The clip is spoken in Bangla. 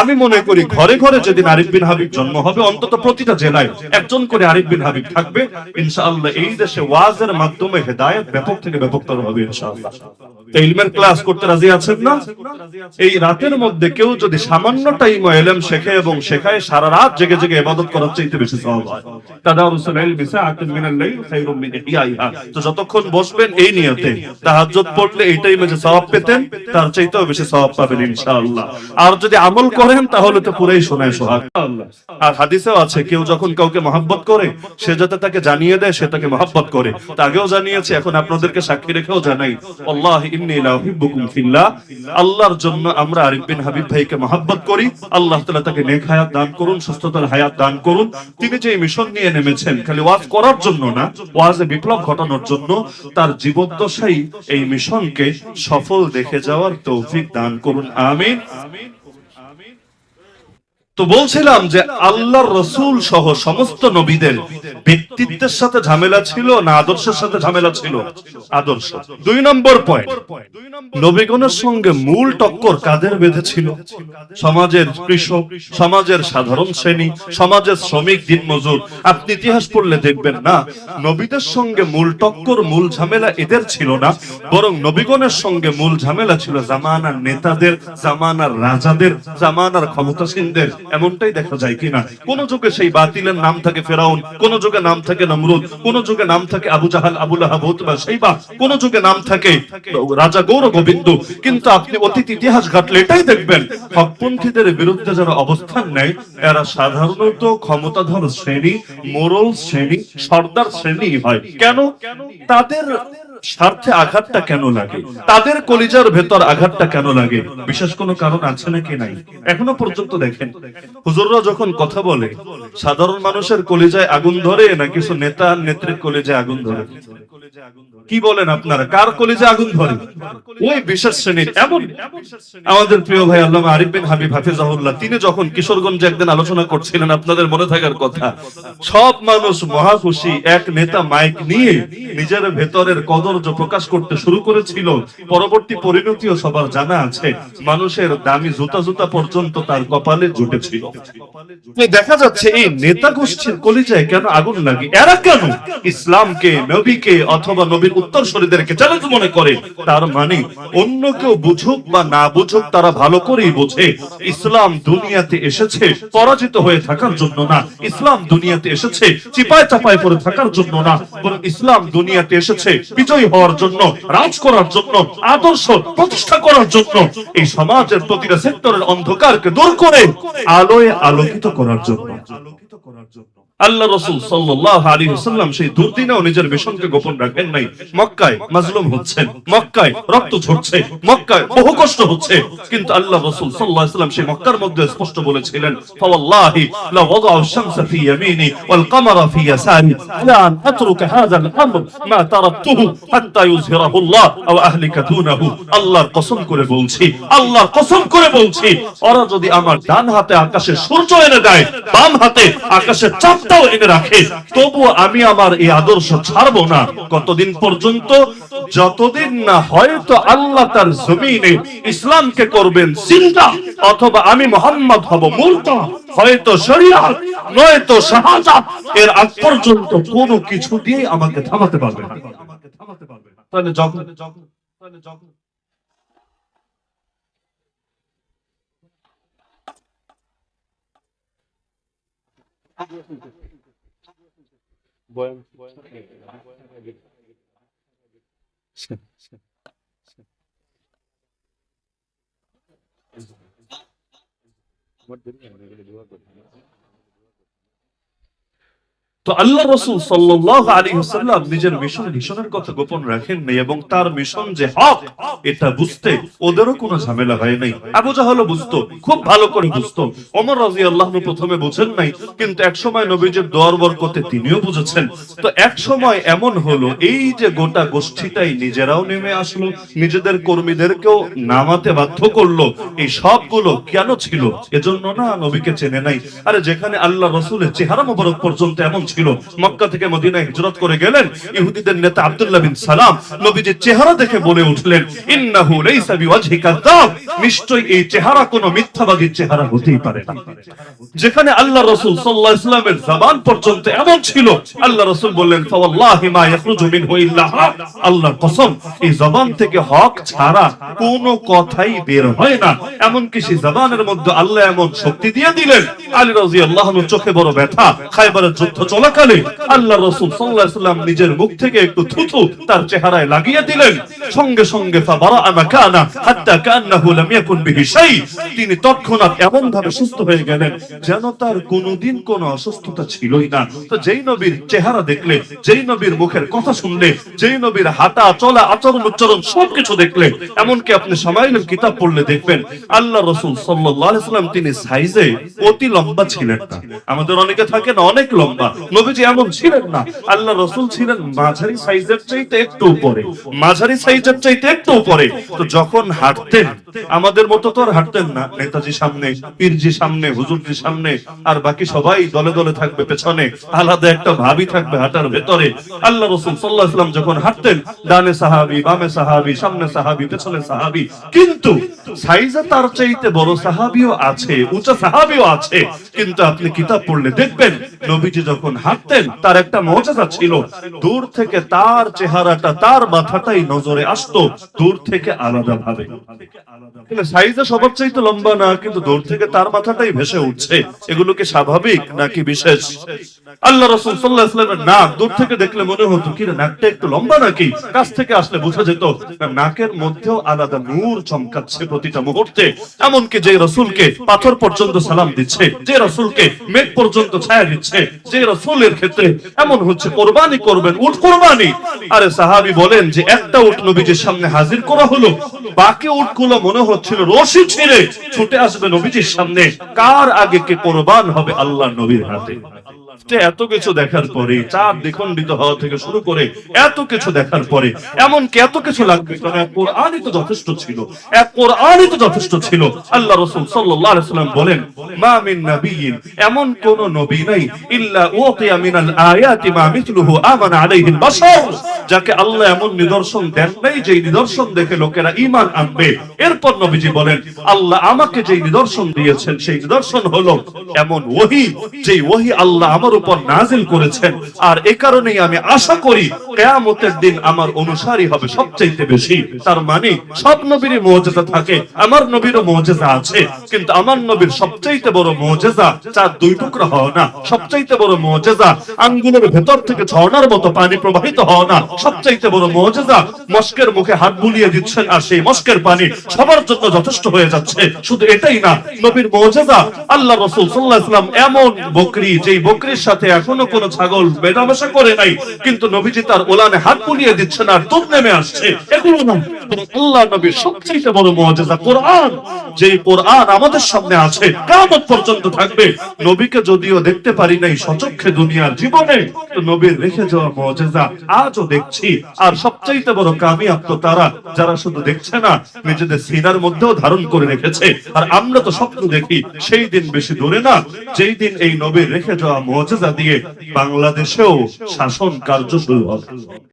আমি মনে করি ঘরে ঘরে যেদিন আরিফ বিন হাবিব জন্ম হবে, অন্তত প্রতিটা জেলায় একজন করে আরিফ বিন হাবিব থাকবে। ইনশাআল্লাহ এই দেশে ওয়াজের মাধ্যমে হেদায়ত ব্যাপক থেকে ব্যাপকতর হবে ইনশাআল্লাহ। ক্লাস করতে রাজি আছেন না? এই রাতের মধ্যে কেউ যদি সামান্য টাইম শেখে এবং শেখায়, সারা রাত জেগে জেগে ইবাদত করার চাইতে বেশি সওয়াব হয়। তাদারুসুল ইলমি সাআতুন মিনাল লাইল খায়রুম মিন তো যতক্ষণ বসবেন এই নিয়তে, তাহাজ্জুদ পড়লে এই টাইমে যে সওয়াব পেতেন, তার চাইতেও বেশি সওয়াব পাবেন ইনশাআল্লাহ। আর যদি আমল করেন, তাহলে তো পুরাই শোনায় সোহাগ। আর হাদিসেও আছে, কেউ যখন কাউকে মহাব্বত করে, সে যাতে তাকে জানিয়ে দেয়, সে তাকে মহাব্বত করে। তা আগেও জানিয়েছে, এখন আপনাদেরকে সাক্ষী রেখেও জানাই। আল্লাহ আল্লাহর জন্য আমরা আরিফ বিন হাবিব ভাইকে মহাব্বত করি। আল্লাহ তাআলা তাকে নেক হায়াত দান করুন, সুস্থতার হায়াত দান করুন। তিনি যে মিশন নিয়ে নেমেছেন, খালি ওয়াজ করার জন্য না, ওয়াজে বিপ্লব ঘটানোর জন্য তার জীবদ্দশাই এই মিশনকে সফল দেখে যাওয়ার তৌফিক দান করুন। আমিন। তো বলছিলাম যে আল্লাহর রসুল সহ সমস্ত নবীদের ব্যক্তিত্বের সাথে ঝামেলা ছিল না আদর্শের সাথে ঝামেলা ছিল? আদর্শ। দুই নম্বর পয়েন্ট নবীগণের সঙ্গে মূল টক্কর কাদের বেঁধেছিল সমাজের কৃষক, সমাজের সাধারণ শ্রেণি, সমাজের শ্রমিক, দিনমজুর। আপনি ইতিহাস পড়লে দেখবেন না, নবীদের সঙ্গে মূল টক্কর, মূল ঝামেলা এদের ছিল না, বরং নবীগণের সঙ্গে মূল ঝামেলা ছিল জামানার নেতাদের, জামানার রাজাদের, জামানার ক্ষমতাসীনদের। এমনটাই দেখা যায় কিনা? কোন যুগে সেই বাতিলের নাম থাকে ফেরাউন, কোন যুগে নাম থাকে নমরুদ, কোন যুগে নাম থাকে আবু জাহাল আবুল আহাব উতবা সেইবা, কোন যুগে নাম থাকে রাজা গৌর গোবিন্দ। কিন্তু আপনি অতীত ইতিহাস ঘাটলে এটাই দেখবেন, হকপন্থীদের বিরুদ্ধে যারা অবস্থান নেয়, এরা সাধারণত ক্ষমতাধর শ্রেণি, মোরল শ্রেণি, সর্দার শ্রেণি হয়। কেন? তাদের স্বার্থে আঘাতটা কেন লাগে? তাদের কলিজার ভেতর আঘাতটা কেন লাগে? বিশেষ কোনো কারণ আছে নাকি নাই? এখনও পর্যন্ত দেখেন। হুজুররা যখন কথা বলে, সাধারণ মানুষের কলিজায় আগুন ধরে না কিছু নেতা নেত্রীর কলিজায় আগুন ধরে? কি বলেন আপনারা? কার কলিজে আগুন ধরে? ওই বিশেষ শ্রেণির এমন আমাদের প্রিয় ভাই আল্লামা আরিফ বিন হাবিব হাফিজাহুল্লাহ তিনি যখন কিশোরগঞ্জে একদিন আলোচনা করছিলেন আপনাদের মনে থাকার কথা সব মানুষ মহা খুশি এক নেতা মাইক নিয়ে নিজের ভেতরের কদর্য প্রকাশ করতে শুরু করেছিল। পরবর্তী পরিণতিও সবার জানা আছে। মানুষের দামি জুতা জুতা পর্যন্ত তার কপালে জুটেছিল। দেখা যাচ্ছে এই নেতা গোষ্ঠীর কলিজায় কেন আগুন লাগে এরা কেন? ইসলামকে নবীকে অথবা নবীর উত্তরসূরিদেরকে চ্যালেঞ্জ মনে করে, তার মানে অন্য কেউ বুঝুক বা না বুঝুক, তারা ভালো করেই বোঝে। ইসলাম দুনিয়াতে এসেছে পরাজিত হয়ে থাকার জন্য না। ইসলাম দুনিয়াতে এসেছে চিপায় চাপায় পড়ে থাকার জন্য না। বরং ইসলাম দুনিয়াতে এসেছে বিজয়ী হওয়ার জন্য, রাজ করার জন্য, আদর্শ প্রতিষ্ঠা করার জন্য। এই সমাজের প্রতিটা সেক্টরের অন্ধকারকে দূর করে আলোয় আলোকিত করার জন্য। আল্লাহ রসুল সাল্লাম সেই দুর্দিনেও নিজের মিশনকে গোপন রাখেন নাই। মক্কায় মাজলুম হচ্ছেন, মক্কায় রক্ত ঝরছে, মক্কায় বহু কষ্ট হচ্ছে। কিন্তু আল্লাহ রসুল সাল্লাম সেই মক্কার মধ্যে স্পষ্ট বলেছিলেন আমর ডান হাতে আকাশে সূর্য দেয়, বাম হাতে চাঁদটাও এনে রাখে। তবু আমি আমার এই আদর্শ ছাড়বো না। কতদিন পর্যন্ত? যতদিন না হয়তো আল্লাহ তার জমিনে ইসলামকে করবেন চিন্তা অথবা আমি মোহাম্মদ হব মূর্তা। হয়তো শরিয়াত নয়তো শাহাদাত। এর আগ পর্যন্ত কোনো কিছু দিয়ে আমাকে থামাতে পারবে না। তাহলে যখন তাহলে যখন Bueno, bueno. What did you want to do? তো আল্লাহ রসুল সাল্লাহ আলী হাসাল্লাম নিজের মিশন, মিশনের কথা গোপন রাখেন নাই এবং তার মিশন যে হক, এটা বুঝতে ওদেরও কোনো ঝামেলা হয় নাই। আবু জাহালও বুঝতো, খুব ভালো করে বুঝতো। ওমর রাজি আল্লাহ প্রথমে বুঝেন নাই, কিন্তু এক সময় নবীজের দোয়ার বরকতে তিনিও বুঝেছেন। তো এক সময় এমন হলো, এই যে গোটা গোষ্ঠীটাই নিজেরাও নেমে আসলো, নিজেদের কর্মীদেরকেও নামাতে বাধ্য করল, এই সবগুলো কেন ছিল? এজন্য না নবীকে চেনে নাই। আরে যেখানে আল্লাহ রসুলের চেহারা মোবারক পর্যন্ত এমন ছিল ছিল। মক্কা থেকে মদিনায় হিজরত করে গেলেন। ইহুদিদের নেতা আব্দুল্লাহ বিন সালাম নবীজির চেহারা দেখে বলে উঠলেন, ইন্নাহু লাইসা বিওয়াজহি কাযাব নিশ্চয়ই এই চেহারা কোনো মিথ্যাবাদীর চেহারা হতেই পারে না। যেখানে আল্লাহ রাসূল সাল্লাল্লাহু আলাইহি ওয়াসাল্লামের জবান পর্যন্ত এমন ছিল, আল্লাহ রাসূল বললেন, ফাওয়াল্লাহি মা ইয়াখরুজু মিনহু ইল্লা হক। আল্লাহর কসম, এই জবান থেকে হক ছাড়া কোনো কথাই বের হয় না। এমনকি সেই জবানের মধ্যে আল্লাহ এমন শক্তি দিয়ে দিলেন। আলী রাদিয়াল্লাহু আনহু চোখে বড় ব্যথা, খায়বারের যুদ্ধ চলাকালে আল্লাহ রাসূল আলাইহি নিজের মুখ থেকে একটু থুথু তার চেহারায় লাগিয়ে দিলেন। সঙ্গে সঙ্গে তিনি তৎক্ষণাৎ এমন ভাবে সুস্থ হয়ে গেলেন যেন তার কোনোদিন কোনো অসুস্থতা ছিলই না। তো যেই নবীর চেহারা দেখলে, যেই নবীর মুখের কথা শুনলে, যেই নবীর হাঁটা, চলা, আচরণ উচ্চারণ সবকিছু দেখলে, এমনকি আপনি সামাইলের কিতাব পড়লে দেখবেন, আল্লাহ রসুল আলাইহি সাল্লাম তিনি সাইজে অতি লম্বা ছিলেন আমাদের অনেকে থাকে না অনেক লম্বা। নবীজি এমন ছিলেন না। আল্লাহ রসুল ছিলেন মাঝারি সাইজের চাইতে একটু উপরে। মাঝারি সাইজের চাইতে একটু উপরে। তো যখন হাঁটতেন আমাদের মতো তো আর হাঁটতেন না। নেতাজি সামনে, পীরজি সামনে, হুজুরজি সামনে, আর বাকি সবাই দলে দলে থাকবে পেছনে। আলাদা একটা ভাবি থাকবে হাঁটার ভেতরে। আল্লাহ রসুল সাল্লাহ ইসলাম যখন হাঁটতেন, ডানে সাহাবি, বামে সাহাবি, সামনে সাহাবি, পেছনে সাহাবি, কিন্তু সাইজে তার চাইতে বড় সাহাবিও আছে, উঁচা সাহাবিও আছে। কিন্তু আপনি কিতাব পড়লে দেখবেন, নবীজি যখন হাঁটতেন, তার একটা মজাদা ছিল। দূর থেকে তার চেহারাটা, তার মাথাটাই নজরে আসতো। দূর থেকে আলাদা ভাবে। সাইজে সবার চাইতে লম্বা না, কিন্তু দূর থেকে তার মাথাটাই ভেসে উঠছে। এগুলো কি স্বাভাবিক নাকি বিশেষ? আল্লাহ রসুল সাল্লাহ নাক দূর থেকে দেখলে মনে হতো কি নাকটা একটু লম্বা নাকি? কাছ থেকে আসলে বোঝা যেত নাকের মধ্যেও আলাদা নূর চমকাচ্ছে প্রতিটা মুহূর্তে। এমনকি যে পাথর পর্যন্ত সালাম দিচ্ছে, যে রসুলকে মেঘ পর্যন্ত ছায়া দিচ্ছে, যে রসুলের ক্ষেত্রে এমন হচ্ছে, কোরবানি করবেন, উট কোরবানি। আরে সাহাবি বলেন যে, একটা উট নবীজির সামনে হাজির করা হলো, বাকি উটগুলো মনে হচ্ছিল রশি ছিঁড়ে ছুটে আসবে নবীজির সামনে। কার আগে কে কোরবান হবে আল্লাহ নবীর হাতে? এত কিছু দেখার পরে চার দ্বিখণ্ডিত হওয়া থেকে শুরু করে এত কিছু দেখার পরে, এমনকি এত কিছু লাগবে কারণ এক তো যথেষ্ট ছিল। এক কোরআনই তো যথেষ্ট ছিল। আল্লাহ রসুল সাল্লাম বলেন মিন এমন কোন নবী নাই, ইল্লা আয়াতি মা মিথলুহু বাশার। যাকে আল্লাহ এমন নিদর্শন দেন নাই যে নিদর্শন দেখে লোকেরা ঈমান আনবে। এরপর নবীজি বলেন, আল্লাহ আমাকে যে নিদর্শন দিয়েছেন, সেই নিদর্শন হলো এমন ওহী, যেই ওহী আল্লাহ আমার উপর নাজিল করেছেন। আর এ কারণেই আমি আশা করি কেয়ামতের দিন আমার অনুসারী হবে সবচাইতে বেশি। তার মানে সব নবীরই মুজিজা থাকে, আমার নবীরও মুজিজা আছে। কিন্তু আমার নবীর সবচাইতে বড় মুজিজা চার দুই টুকরা হওয়া না। সবচাইতে বড় মুজিজা আঙ্গুলের ভেতর থেকে ঝর্ণার মতো পানি প্রবাহিত হওয়া না। সবচাইতে বড় মুজিজা মস্কের মুখে হাত বুলিয়ে দিচ্ছেন আর সেই মস্কের পানি সবার জন্য যথেষ্ট হয়ে যাচ্ছে। শুধু এটাই না, নবীর মুজিজা আল্লাহ রাসূল সাল্লাল্লাহু আলাইহি ওয়াসাল্লাম এমন বকরি, যেই বকরির সাথে এখনও কোনো ছাগল মেলামেশা করে নাই, কিন্তু নবীজি তার ওলানে হাত বুলিয়ে দিচ্ছেন আর দুধ নেমে আসছে। এগুলো না আল্লাহ নবীর সবচেয়ে বড় মুজিজা কোরআন। যে কোরআন আমাদের সামনে আছে, কিয়ামত পর্যন্ত থাকবে। নবীকে যদিও দেখতে পারি নাই সচক্ষে দুনিয়ার জীবনে তো নবীর রেখে যাওয়া মুজিজা আজও দেখছি। আর সবচাইতে বড় কামিয়াব তো তারা, যারা শুধু দেখছে না, নিজেদের সিনার মধ্যেও ধারণ করে রেখেছে। আর আমরা তো স্বপ্ন দেখি, সেই দিন বেশি দূরে না, যেই দিন এই নবীর রেখে যাওয়া মুজিজা দিয়ে বাংলাদেশেও শাসন কার্য শুরু হবে।